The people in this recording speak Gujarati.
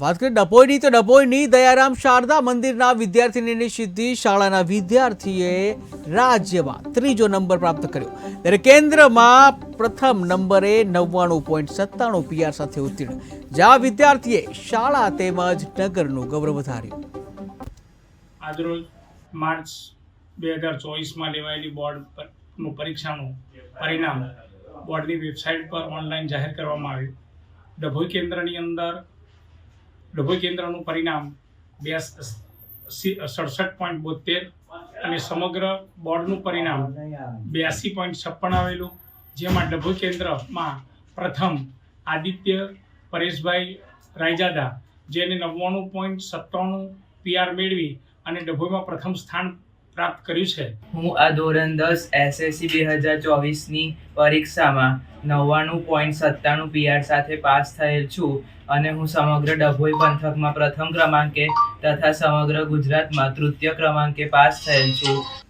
વાત કરીએ ડભોઈની, તો ડભોઈની દયારામ શારદા મંદિરના વિદ્યાર્થીનીની સિદ્ધિ શાળાના વિદ્યાર્થીએ રાજ્યમાં ત્રીજો નંબર પ્રાપ્ત કર્યો. ત્યારે કેન્દ્રમાં પ્રથમ નંબરે નવ્વાણું પોઈન્ટ સત્તાણું પીઆર સાથે ઉત્તીર્ણ. જ્યાં વિદ્યાર્થીએ શાળા તેમજ નગરનું ગૌરવ વધાર્યું. આજરોજ માર્ચ બે હજાર ચોવીસમાં લેવાયેલી બોર્ડનું પરીક્ષાનું પરિણામ બોર્ડની વેબસાઇટ પર ઓનલાઈન જાહેર કરવામાં આવ્યું. ડભોઈ કેન્દ્રની અંદર ડભોઈ કેન્દ્રનું પરિણામ બે સડસઠ પોઈન્ટ બોતેર અને સમગ્ર બોર્ડનું પરિણામ બ્યાસી પોઈન્ટ છપ્પન આવેલું, જેમાં ડભોઈ કેન્દ્રમાં પ્રથમ આદિત્ય પરેશભાઈ રાયજાદા, જેને નવ્વાણું પોઈન્ટ સત્તાણું પીઆર મેળવી અને ડભોઈમાં પ્રથમ સ્થાન પ્રાપ્ત કર્યું છે. હું આ ધોરણ દસ એસએસસી બે હજાર ચોવીસની પરીક્ષામાં નવ્વાણું પોઈન્ટ સત્તાણું પીઆર સાથે પાસ થયેલ છું અને હું સમગ્ર ડભોઈ પંથકમાં પ્રથમ ક્રમાંકે તથા સમગ્ર ગુજરાતમાં તૃતીય ક્રમાંકે પાસ થયેલ છું.